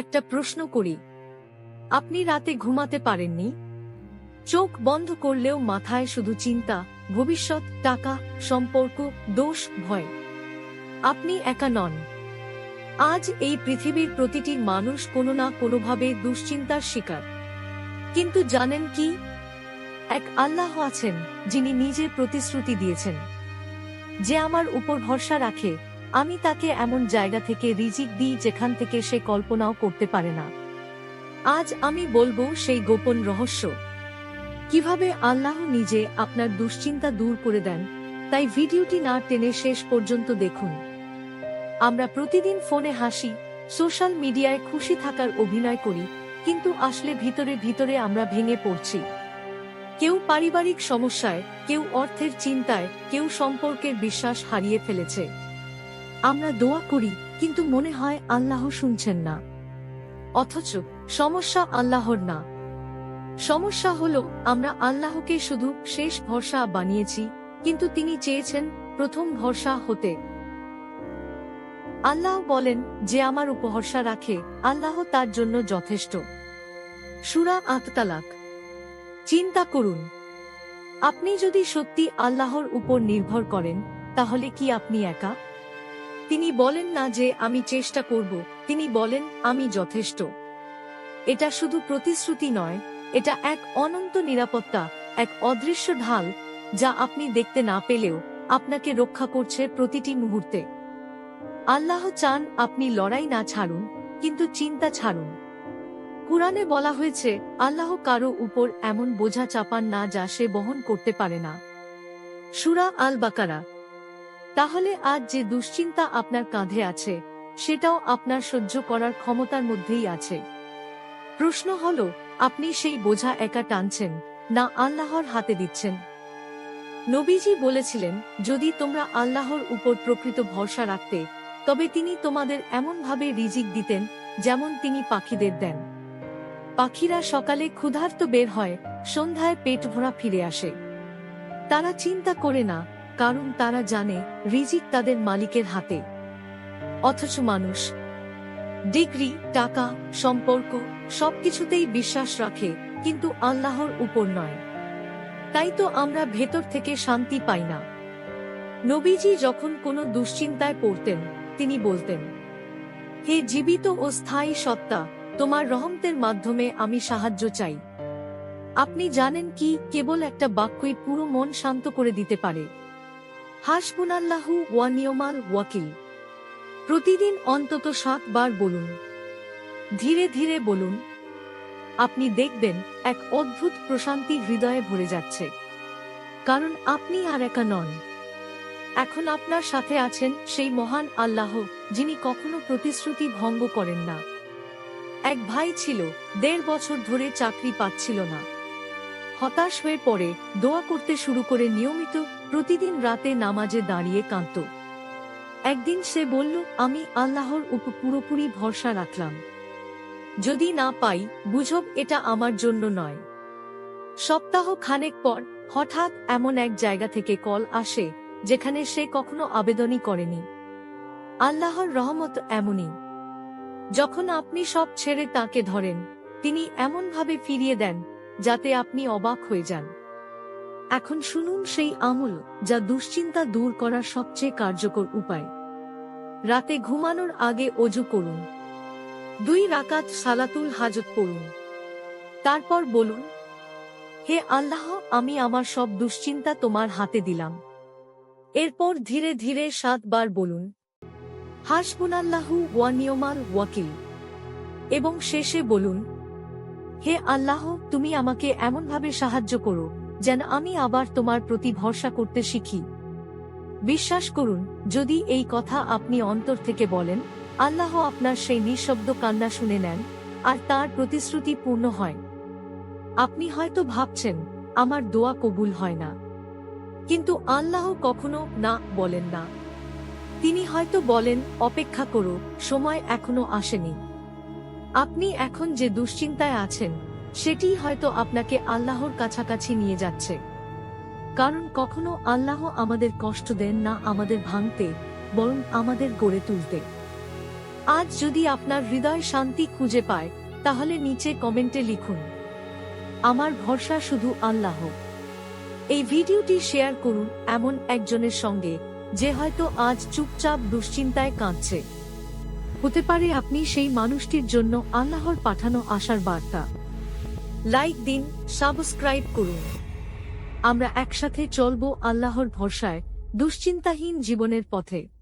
একটা প্রশ্ন করি। আপনি রাতে ঘুমাতে পারেননি? চোখ বন্ধ করলেও মাথায় শুধু চিন্তা, ভবিষ্যৎ, টাকা, সম্পর্ক, দোষ, ভয়। আপনি একা নন। আজ এই পৃথিবীর প্রতিটি মানুষ কোনো না কোনোভাবে দুশ্চিন্তার শিকার। কিন্তু জানেন কি? এক আল্লাহ আছেন, যিনি নিজে প্রতিশ্রুতি দিয়েছেন। যে আমার উপর ভরসা রাখে আমি তাকে এমন জায়গা থেকে রিজিক দিই যেখান থেকে সে কল্পনাও করতে পারে না। আজ আমি বলব সেই গোপন রহস্য। কীভাবে আল্লাহ নিজে আপনার দুশ্চিন্তা দূর করে দেন, তাই ভিডিওটি না টেনে শেষ পর্যন্ত দেখুন। আমরা প্রতিদিন ফোনে হাসি, সোশ্যাল মিডিয়ায় খুশি থাকার অভিনয় করি, কিন্তু আসলে ভিতরে ভিতরে আমরা ভেঙে পড়ছি। কেউ পারিবারিক সমস্যায়, কেউ অর্থের চিন্তায়, কেউ সম্পর্কের বিশ্বাস হারিয়ে ফেলেছে। আমরা দোয়া করি, কিন্তু মনে হয় আল্লাহ শুনছেন না। অথচ সমস্যা আল্লাহর না। সমস্যা হলো, আমরা আল্লাহকে শুধু শেষ ভরসা বানিয়েছি, কিন্তু তিনি চেয়েছেন প্রথম ভরসা হতে। আল্লাহ বলেন যে আমার উপহর্ষা রাখে, আল্লাহ তার জন্য যথেষ্ট। সুরা আততালাক। চিন্তা করুন। আপনি যদি সত্যি আল্লাহর উপর নির্ভর করেন, তাহলে কি আপনি একা? তিনি বলেন না যে আমি চেষ্টা করব, তিনি বলেন, আমি যথেষ্ট। এটা শুধু প্রতিশ্রুতি নয়, এটা এক অনন্ত নিরাপত্তা, এক অদৃশ্য ঢাল, যা আপনি দেখতে না পেলেও আপনাকে রক্ষা করছে প্রতিটি মুহূর্তে। আল্লাহ চান আপনি লড়াই না ছাড়ুন, কিন্তু চিন্তা ছাড়ুন। কুরআনে বলা হয়েছে, আল্লাহ কারও উপর এমন বোঝা চাপান না যা সে বহন করতে পারে না। সুরা আল বাকারা তাহলে আজ যে দুশ্চিন্তা আপনার কাঁধে আছে, সেটাও আপনার সহ্য করার ক্ষমতার মধ্যেই আছে। প্রশ্ন হল, আপনি সেই বোঝা একা টানছেন, না আল্লাহর হাতে দিচ্ছেন? নবীজি বলেছিলেন, যদি তোমরা আল্লাহর উপর প্রকৃত ভরসা রাখতে, তবে তিনি তোমাদের এমনভাবে রিজিক দিতেন, যেমন তিনি পাখিদের দেন। পাখিরা সকালে ক্ষুধার্ত বের হয়, সন্ধ্যায় পেট ভরা ফিরে আসে। তারা চিন্তা করে না কারণ তারা জানে রিজিক তাদের মালিকের হাতে। অথচ মানুষ, ডিগ্রি, টাকা, সম্পর্ক, সবকিছুতেই বিশ্বাস রাখে, কিন্তু আল্লাহর উপর নয়। তাই তো আমরা ভেতর থেকে শান্তি পাই না। নবীজি যখন কোনো দুশ্চিন্তায় পড়তেন, তিনি বলতেন, হে জীবিত ও স্থায়ী সত্তা, তোমার রহমতের মাধ্যমে আমি সাহায্য চাই। আপনি জানেন কি, কেবল একটা বাক্যই পুরো মন শান্ত করে দিতে পারে। হাসবুনাল্লাহু ওয়ানিয়মাল ওয়াকিল। প্রতিদিন অন্তত সাতবার বলুন। ধীরে ধীরে বলুন, আপনি দেখবেন এক অদ্ভুত প্রশান্তি হৃদয়ে ভরে যাচ্ছে। কারণ আপনি আর একা নন। এখন আপনার সাথে আছেন সেই মহান আল্লাহ, যিনি কখনো প্রতিশ্রুতি ভঙ্গ করেন না। এক ভাই ছিল, দেড় বছর ধরে চাকরি পাচ্ছিল না। হতাশ হয়ে পড়ে, দোয়া করতে শুরু করে নিয়মিত প্রতিদিন রাতে নামাজে দাঁড়িয়ে কাঁদত। একদিন সে বলল, আমি আল্লাহর উপর পুরোপুরি ভরসা রাখলাম। যদি না পাই বুঝব এটা আমার জন্য নয়। সপ্তাহ খানেক পর, হঠাৎ এমন এক জায়গা থেকে কল আসে, যেখানে সে কখনো আবেদনই করেনি। আল্লাহর রহমত এমনই। যখন আপনি সব ছেড়ে তাকে ধরেন, তিনি এমনভাবে ফিরিয়ে দেন যাতে আপনি অবাক হয়ে যান। এখন শুনুন সেই আমল, যা দুশ্চিন্তা দূর করার সবচেয়ে কার্যকর উপায়। রাতে ঘুমানোর আগে অজু করুন। দুই রাকাত সালাতুল হাজত পড়ুন। তারপর বলুন, হে আল্লাহ, আমি আমার সব দুশ্চিন্তা তোমার হাতে দিলাম। এরপর ধীরে ধীরে সাতবার বলুন, হাসবুনাল্লাহু ওয়ানিয়মাল ওয়াকিল। এবং শেষে বলুন হে আল্লাহ, তুমি আমাকে এমনভাবে সাহায্য করো, যেন আমি আবার তোমার প্রতি ভরসা করতে শিখি। বিশ্বাস করুন, যদি এই কথা আপনি অন্তর থেকে বলেন, আল্লাহ আপনার সেই নিঃশব্দ কান্না শুনে নেন, আর তার প্রতিশ্রুতি পূর্ণ হয়। আপনি হয়তো ভাবছেন, আমার দোয়া কবুল হয় না। কিন্তু আল্লাহ কখনো না বলেন না। তিনি হয়তো বলেন, অপেক্ষা করো, সময় এখনও আসেনি। আপনি এখন যে দুশ্চিন্তায় আছেন, সেটি হয়তো আপনাকে আল্লাহর কাছাকাছি নিয়ে যাচ্ছে। কারণ কখনো আল্লাহ আমাদের কষ্ট দেন না আমাদের ভাঙতে, বরং আমাদের গড়ে তুলতে। আজ যদি আপনার হৃদয় শান্তি খুঁজে পায়, তাহলে নিচে কমেন্টে লিখুন, আমার ভরসা শুধু আল্লাহ। এই ভিডিওটি শেয়ার করুন এমন একজনের সঙ্গে, যে হয়তো আজ চুপচাপ দুশ্চিন্তায় কাঁদছে। হতে পারে আপনি সেই মানুষটির জন্য আল্লাহর পাঠানো আসার বার্তা। লাইক দিন, সাবস্ক্রাইব করুন। আমরা একসাথে চলব আল্লাহর ভরসায়, দুশ্চিন্তাহীন জীবনের পথে।